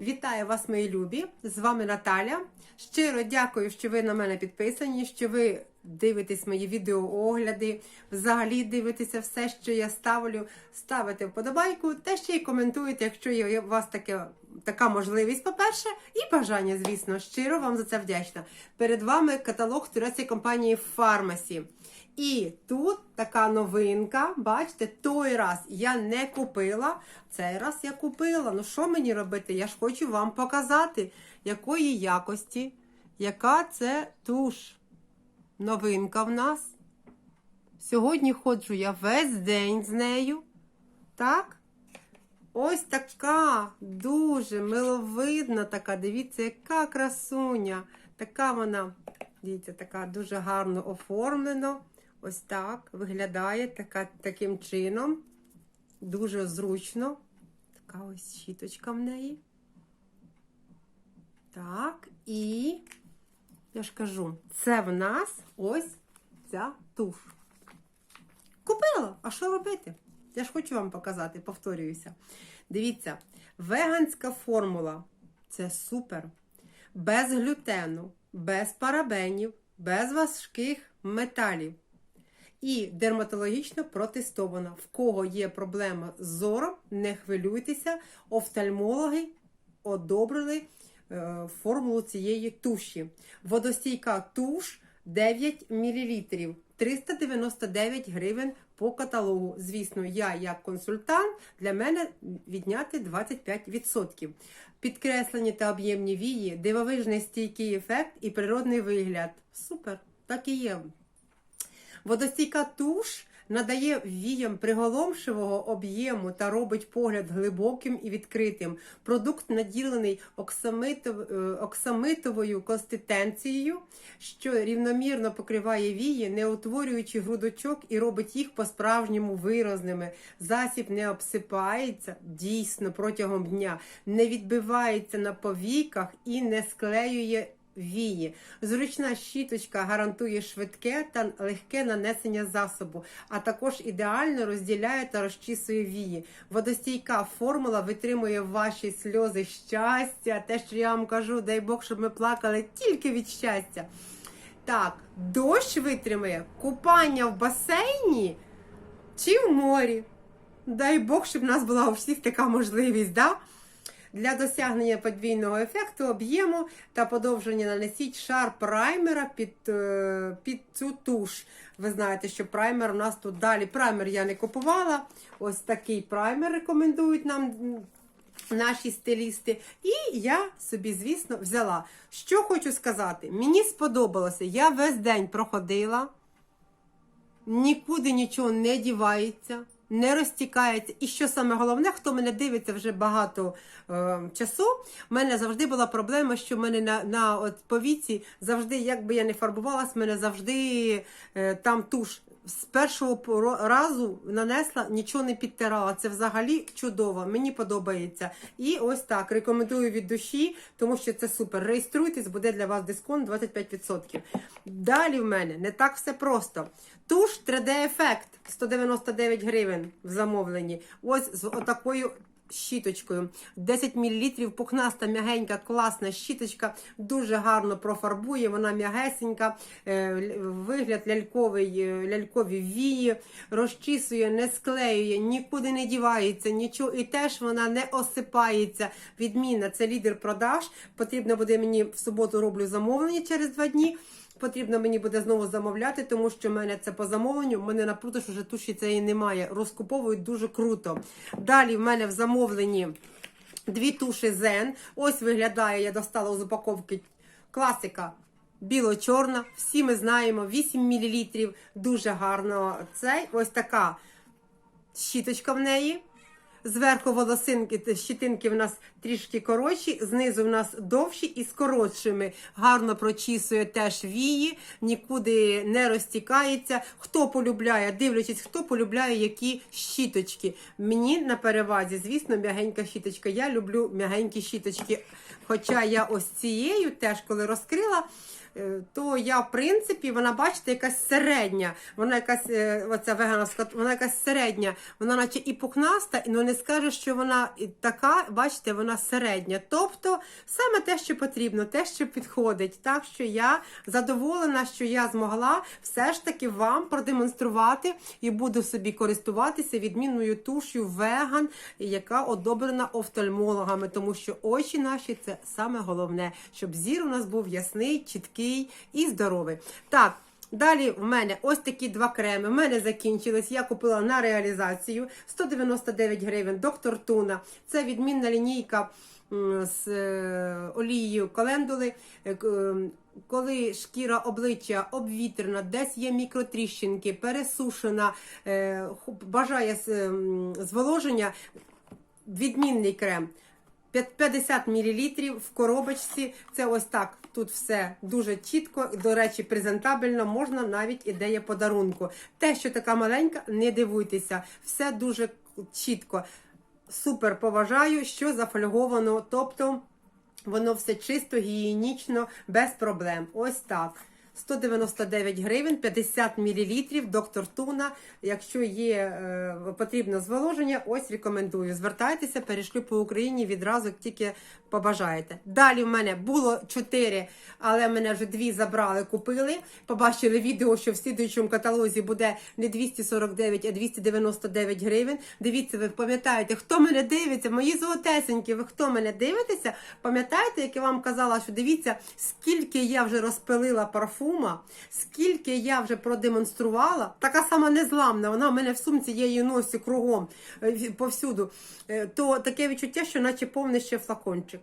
Вітаю вас, мої любі! З вами Наталя. Щиро дякую, що ви на мене підписані, що ви дивитесь мої відеоогляди, взагалі дивитеся все, що я ставлю. Ставите вподобайку та ще й коментуєте, якщо є у вас таке, така можливість, по-перше, і бажання, звісно, щиро вам за це вдячна. Перед вами каталог турецької компанії Фармасі. І тут така новинка, бачите, той раз я не купила, цей раз я купила. Ну що мені робити? Я ж хочу вам показати, якої якості, яка це туш. Новинка в нас. Сьогодні ходжу я весь день з нею. Так? Ось така дуже миловидна така. Дивіться, яка красуня. Така вона, дивіться, така дуже гарно оформлена. Ось так виглядає така, таким чином. Дуже зручно. Така ось щіточка в неї. Так, і я ж кажу, це в нас ось ця туш. Купила, а що робити? Я ж хочу вам показати, повторююся. Дивіться, веганська формула це супер. Без глютену, без парабенів, без важких металів. І дерматологічно протестована. В кого є проблема з зором, не хвилюйтеся, офтальмологи одобрили е, формулу цієї туші. Водостійка туш 9 мл, 399 гривень по каталогу. Звісно, я як консультант, для мене відняти 25%. Підкреслені та об'ємні вії, дивовижний стійкий ефект і природний вигляд. Супер, так і є. Водостійка туш надає віям приголомшивого об'єму та робить погляд глибоким і відкритим. Продукт наділений е, оксамитовою консистенцією, що рівномірно покриває вії, не утворюючи грудочок і робить їх по-справжньому виразними. Засіб не обсипається дійсно протягом дня, не відбивається на повіках і не склеює вії. Зручна щіточка гарантує швидке та легке нанесення засобу, а також ідеально розділяє та розчісує вії. Водостійка формула витримує ваші сльози щастя. Те, що я вам кажу, дай Бог, щоб ми плакали тільки від щастя. Так, дощ витримує купання в басейні чи в морі. Дай Бог, щоб в нас була у всіх така можливість. Да? Для досягнення подвійного ефекту, об'єму та подовження нанесіть шар праймера під, е, під цю туш. Ви знаєте, що праймер у нас тут далі. Праймер я не купувала. Ось такий праймер рекомендують нам наші стилісти. І я собі, звісно, взяла. Що хочу сказати, мені сподобалося. Я весь день проходила, нікуди нічого не дівається не розтікається. І що саме головне, хто мене дивиться вже багато е, часу, в мене завжди була проблема, що в мене на на от повіці завжди, як би я не фарбувалась, в мене завжди е, там туш. З першого разу нанесла, нічого не підтирала. Це взагалі чудово, мені подобається. І ось так рекомендую від душі, тому що це супер. Реєструйтесь, буде для вас дисконт 25%. Далі в мене не так все просто. Туш 3D-ефект 199 гривень в замовленні. Ось з отакою щіточкою. 10 мл пухнаста, м'ягенька, класна щіточка, дуже гарно профарбує, вона м'ягесенька, е, вигляд ляльковий, е, лялькові вії, розчісує, не склеює, нікуди не дівається, нічого. І теж вона не осипається. Відмінна, це лідер продаж. Потрібно буде мені в суботу роблю замовлення через два дні. Потрібно мені буде знову замовляти, тому що в мене це по замовленню. В мене на продаж вже туші цієї немає. Розкуповують дуже круто. Далі в мене в замовленні дві туші Zen. Ось виглядає, я достала з упаковки класика. Біло-чорна, всі ми знаємо, 8 мл. Дуже гарно цей. Ось така щіточка в неї. Зверху волосинки, щитинки в нас трішки коротші, знизу в нас довші і з коротшими. Гарно прочісує теж вії, нікуди не розтікається. Хто полюбляє, дивлячись, хто полюбляє які щіточки. Мені на перевазі, звісно, м'ягенька щіточка. Я люблю м'ягенькі щіточки. Хоча я ось цією теж коли розкрила. Е, то я, в принципі, вона, бачите, якась середня. Вона якась е, оця веганська, вона якась середня, вона наче і пухнаста, але не скаже, що вона така, бачите, вона середня. Тобто саме те, що потрібно, те, що підходить. Так що я задоволена, що я змогла все ж таки вам продемонструвати і буду собі користуватися відмінною туш'ю веган, яка одобрена офтальмологами, тому що очі наші це саме головне, щоб зір у нас був ясний, чіткий і здоровий. Так. Далі в мене ось такі два креми. В мене закінчились. Я купила на реалізацію 199 гривень. Доктор Туна. Це відмінна лінійка з е, олією календули. Е, к- е, Коли шкіра обличчя обвітрена, десь є мікротріщинки, пересушена, е, бажає зволоження, відмінний крем. 50 мл в коробочці. Це ось так. Тут все дуже чітко, до речі, презентабельно. Можна навіть ідея подарунку. Те, що така маленька, не дивуйтеся. Все дуже чітко. Супер поважаю, що зафольговано. Тобто воно все чисто, гігієнічно, без проблем. Ось так. 199 гривень, 50 мл, доктор Туна. Якщо є е, потрібне зволоження, ось рекомендую. Звертайтеся, перейшли по Україні відразу, тільки побажаєте. Далі в мене було 4, але мене вже дві забрали, купили. Побачили відео, що в слідуючому каталозі буде не 249, а 299 гривень. Дивіться, ви пам'ятаєте, хто мене дивиться, мої золотесенькі, ви хто мене дивитеся? Пам'ятаєте, як я вам казала, що дивіться, скільки я вже розпилила парфума, скільки я вже продемонструвала. Така сама незламна, вона в мене в сумці, я її носю кругом е, повсюду. Е, То таке відчуття, що наче повний ще флакончик.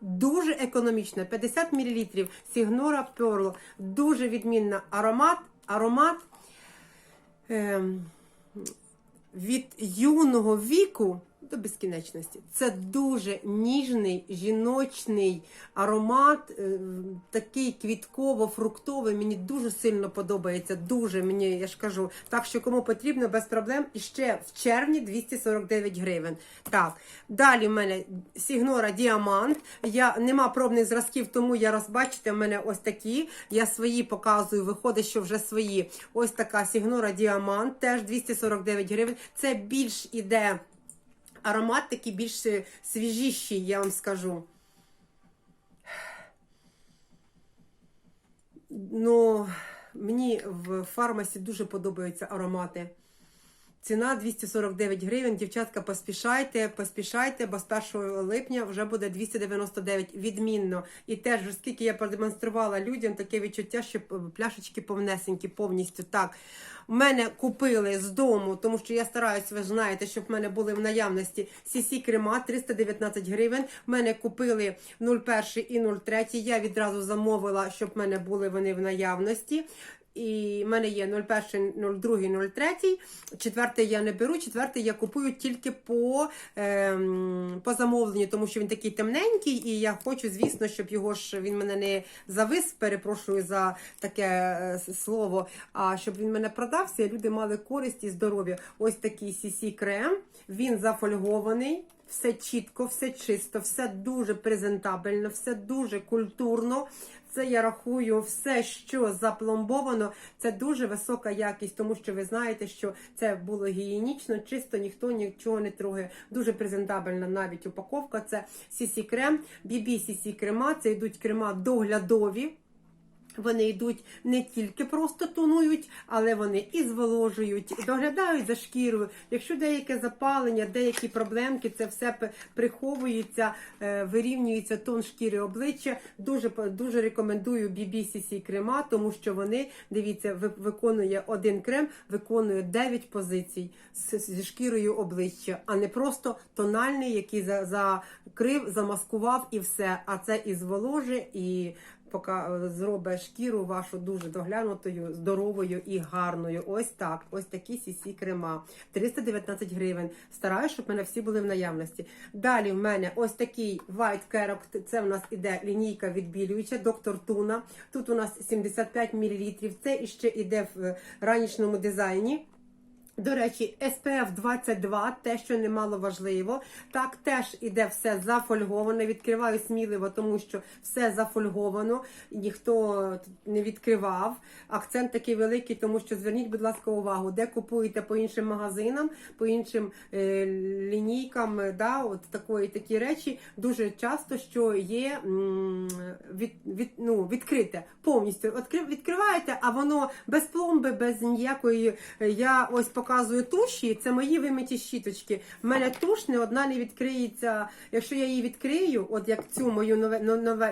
Дуже економічна, 50 мл, Сігнора Pearl. Дуже відмінна аромат, аромат ем, від юного віку до безкінечності. Це дуже ніжний жіночний аромат, е, такий квітково-фруктовий. Мені дуже сильно подобається. Дуже мені, я ж кажу. Так що кому потрібно, без проблем. І ще в червні 249 гривень. Так, далі в мене Сігнора Діамант. Я нема пробних зразків, тому я розбачите, в мене ось такі. Я свої показую, виходить, що вже свої. Ось така Сігнора Діамант, теж 249 гривень. Це більш іде. Аромат такий більш е, свіжіший, я вам скажу. Ну, мені в фармасі дуже подобаються аромати. Ціна 249 гривень. Дівчатка, поспішайте, поспішайте, бо з 1 липня вже буде 299 відмінно. І теж, оскільки я продемонструвала людям таке відчуття, що пляшечки повнесенькі, повністю так. Мене купили з дому, тому що я стараюсь, ви знаєте, щоб в мене були в наявності CC крема 319 гривень. Мене купили 01 і 03. Я відразу замовила, щоб в мене були вони в наявності. І в мене є 01, 02, 03. Четвертий я не беру, четвертий я купую тільки по, ем, по замовленню, тому що він такий темненький, і я хочу, звісно, щоб його ж він мене не завис, перепрошую за таке е, слово, а щоб він мене продався, і люди мали користь і здоров'я. Ось такий CC крем, він зафольгований. Все чітко, все чисто, все дуже презентабельно, все дуже культурно. Це я рахую, все, що запломбовано, це дуже висока якість, тому що ви знаєте, що це було гігієнічно, чисто, ніхто нічого не трогає. Дуже презентабельна навіть упаковка. Це CC крем, BB CC крема, це йдуть крема доглядові. Вони йдуть не тільки просто тонують, але вони і зволожують, доглядають за шкірою. Якщо деяке запалення, деякі проблемки, це все приховується, е, вирівнюється тон шкіри обличчя. Дуже дуже рекомендую BBCC крема, тому що вони дивіться, ви- виконує один крем, виконує 9 позицій зі шкірою обличчя, а не просто тональний, який за- закрив, замаскував і все. А це і зволожує, і поки е, зробить шкіру вашу дуже доглянутою, здоровою і гарною. Ось так. Ось такі сісі крема. 319 гривень. Стараюсь, щоб в мене всі були в наявності. Далі в мене ось такий White Character. Це в нас іде лінійка відбілююча, доктор Туна. Тут у нас 75 мл. Це іще іде в ранішньому дизайні. До речі, SPF 22, те, що немало важливо. Так, теж іде все зафольговано. Відкриваю сміливо, тому що все зафольговано, ніхто не відкривав. Акцент такий великий, тому що зверніть, будь ласка, увагу, де купуєте по іншим магазинам, по іншим е, лінійкам, е, да, от такої такі речі. Дуже часто що є м, від, від, ну, відкрите повністю. Відкри- відкриваєте, а воно без пломби, без ніякої. Я ось туші. Це мої вимиті щіточки. В мене туш не одна не відкриється. Якщо я її відкрию, от як цю мою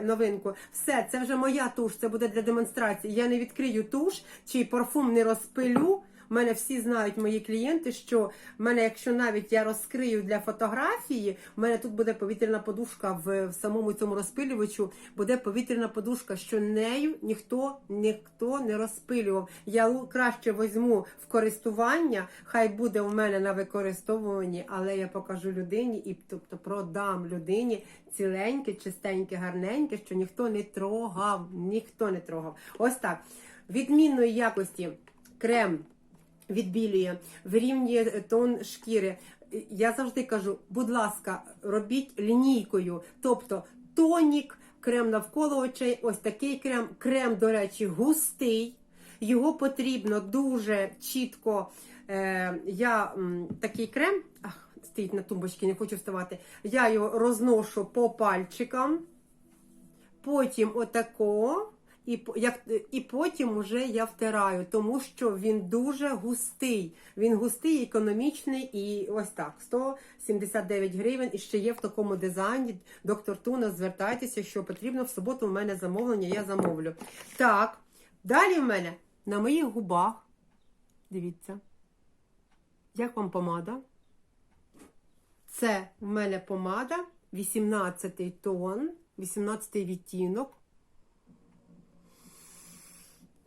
новинку, все, це вже моя туш, це буде для демонстрації. Я не відкрию туш, чий парфум не розпилю. У мене всі знають мої клієнти, що в мене, якщо навіть я розкрию для фотографії, у мене тут буде повітряна подушка в, в самому цьому розпилювачу, буде повітряна подушка, що нею ніхто ніхто не розпилював. Я краще візьму в користування, хай буде у мене на використовуванні, але я покажу людині і тобто продам людині ціленьке, чистеньке, гарненьке, що ніхто не трогав, ніхто не трогав. Ось так. Відмінної якості крем відбілює, вирівнює тон шкіри. Я завжди кажу, будь ласка, робіть лінійкою, тобто тонік, крем навколо очей, ось такий крем. Крем, до речі, густий. Його потрібно дуже чітко. Е, я м, такий крем, ах, стоїть на тумбочці, не хочу вставати. Я його розношу по пальчикам, потім отако. І, як, і потім уже я втираю, тому що він дуже густий. Він густий, економічний і ось так. 179 гривень. І ще є в такому дизайні. Доктор Туна, звертайтеся, що потрібно. В суботу в мене замовлення, я замовлю. Так, далі в мене на моїх губах. Дивіться. Як вам помада? Це в мене помада, 18 тон, 18 відтінок.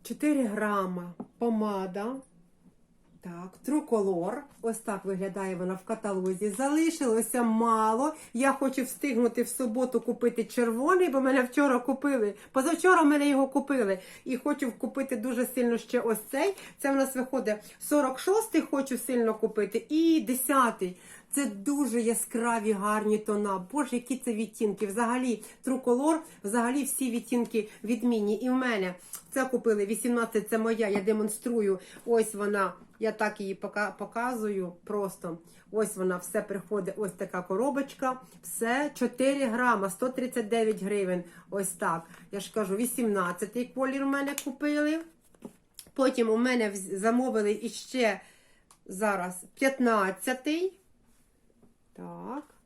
4 грама помада. Так, труколор. Ось так виглядає вона в каталозі. Залишилося мало. Я хочу встигнути в суботу купити червоний, бо мене вчора купили. Позавчора мене його купили. І хочу купити дуже сильно ще ось цей. Це в нас виходить 46-й, хочу сильно купити. І 10-й. Це дуже яскраві, гарні тона. Боже, які це відтінки. Взагалі, труколор, взагалі всі відтінки відмінні. І в мене це купили 18, це моя, я демонструю. Ось вона, я так її показую. Просто ось вона все приходить. Ось така коробочка. Все 4 грама, 139 гривень. Ось так. Я ж кажу, 18 колір в мене купили. Потім у мене замовили іще зараз 15. Так.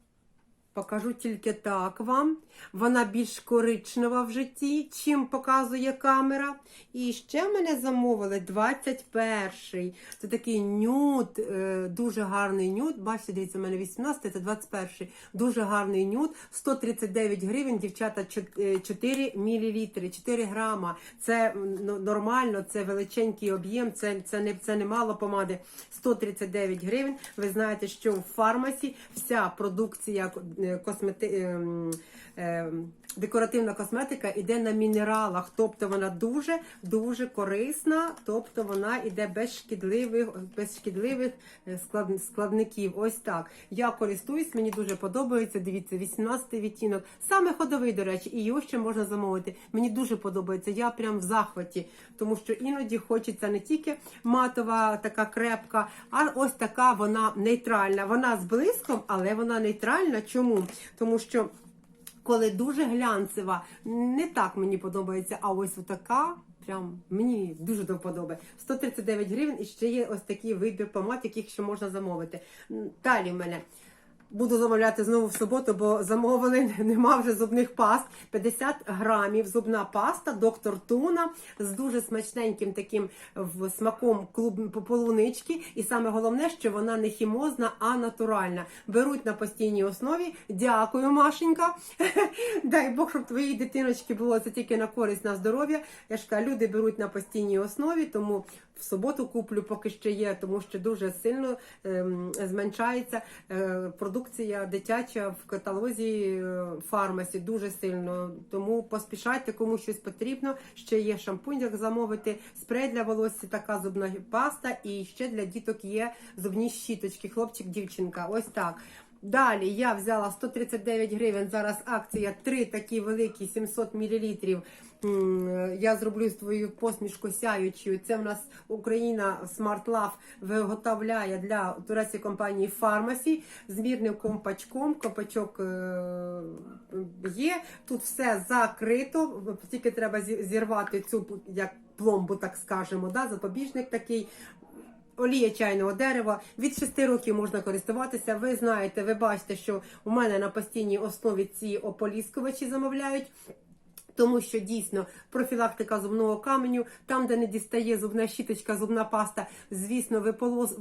Покажу тільки так вам. Вона більш коричнева в житті, чим показує камера. І ще мене замовили 21-й. Це такий нюд, е, дуже гарний нюд. Бачите, дивіться, у мене 18, це 21-й. Дуже гарний нюд. 139 гривень, дівчата, чот- е, 4 мл, 4 грама. Це ну, нормально, це величенький об'єм, це, це, не, це не мало помади. 139 гривень. Ви знаєте, що в фармасі вся продукція космети... Декоративна косметика йде на мінералах, тобто вона дуже дуже корисна, тобто вона йде без шкідливих, без шкідливих е, складників. Ось так. Я користуюсь, мені дуже подобається. Дивіться, 18 відтінок. Саме ходовий, до речі, і його ще можна замовити. Мені дуже подобається. Я прям в захваті, тому що іноді хочеться не тільки матова така крепка, а ось така вона нейтральна. Вона з блиском, але вона нейтральна. Чому? Тому що коли дуже глянцева, не так мені подобається, а ось така. Прям мені дуже до вподоби. 139 гривень і ще є ось такий вибір помад, яких ще можна замовити. Далі в мене буду замовляти знову в суботу, бо замовили, нема вже зубних паст. 50 грамів зубна паста, доктор Туна з дуже смачненьким таким смаком клуб полунички. І саме головне, що вона не хімозна, а натуральна. Беруть на постійній основі. Дякую, Машенька. Дай Бог, щоб твоїй дитиночки було це тільки на користь на здоров'я. Я ж кажу, люди беруть на постійній основі, тому в суботу куплю, поки ще є, тому що дуже сильно ем, зменшається е, продукція дитяча в каталозі е, фармасі. Дуже сильно. Тому поспішайте, кому щось потрібно. Ще є шампунь, як замовити, спрей для волосся, така зубна паста, і ще для діток є зубні щіточки. Хлопчик, дівчинка. Ось так. Далі я взяла 139 гривень. Зараз акція 3 такі великі 700 мл. Я зроблю твою посмішку сяючою. Це в нас Україна Smart Love виготовляє для турецької компанії Pharmacy з мірним компачком. Компачок е, є. Тут все закрито. Тільки треба зірвати цю як пломбу, так скажемо. Да? Запобіжник такий. Олія чайного дерева від 6 років можна користуватися. Ви знаєте, ви бачите, що у мене на постійній основі ці ополіскувачі замовляють. Тому що дійсно профілактика зубного каменю, там, де не дістає зубна щіточка, зубна паста, звісно, виполос,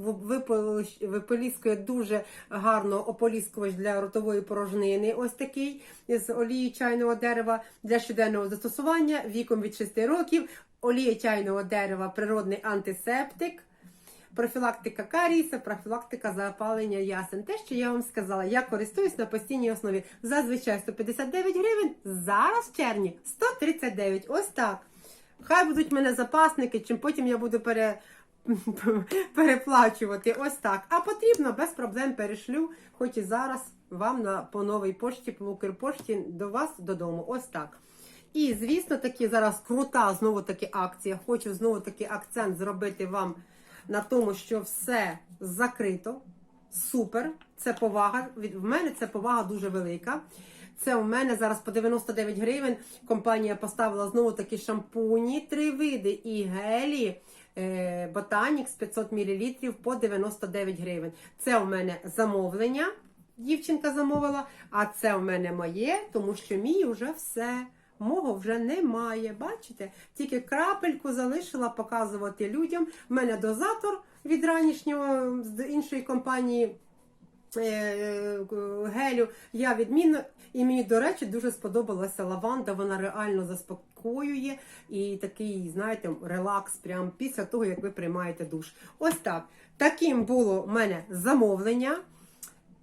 виполіскує дуже гарно ополіскувач для ротової порожнини. Ось такий з олії чайного дерева для щоденного застосування віком від 6 років. Олія чайного дерева, природний антисептик. Профілактика карієса, профілактика запалення ясен. Те, що я вам сказала, я користуюсь на постійній основі. Зазвичай 159 гривень, зараз в червні 139. Ось так. Хай будуть в мене запасники, чим потім я буду пере... переплачувати. Ось так. А потрібно без проблем перешлю, хоч і зараз вам на по новій пошті, по Укрпошті до вас додому. Ось так. І, звісно, таки зараз крута знову таки акція. Хочу знову таки акцент зробити вам на тому, що все закрито. Супер. Це повага. В мене це повага дуже велика. Це у мене зараз по 99 гривень. Компанія поставила знову такі шампуні, три види і гелі. е, Ботанікс 500 мл по 99 гривень. Це у мене замовлення. Дівчинка замовила, а це у мене моє, тому що мій вже все. Мого вже немає. Бачите? Тільки крапельку залишила показувати людям. У мене дозатор від ранішнього з іншої компанії е, гелю. Я відмінно, і мені, до речі, дуже сподобалася лаванда. Вона реально заспокоює і такий, знаєте, релакс прямо після того, як ви приймаєте душ. Ось так. Таким було в мене замовлення.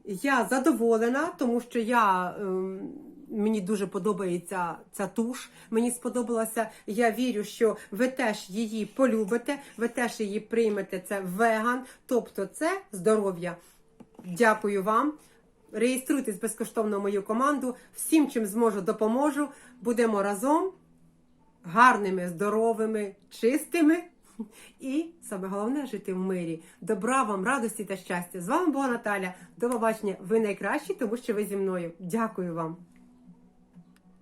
Я задоволена, тому що я. ем, Мені дуже подобається ця туш. Мені сподобалася. Я вірю, що ви теж її полюбите, ви теж її приймете. Це веган, тобто це здоров'я. Дякую вам. Реєструйтесь безкоштовно в мою команду. Всім, чим зможу, допоможу. Будемо разом гарними, здоровими, чистими. І саме головне жити в мирі. Добра вам, радості та щастя. З вами була Наталя. До побачення. Ви найкращі, тому що ви зі мною. Дякую вам.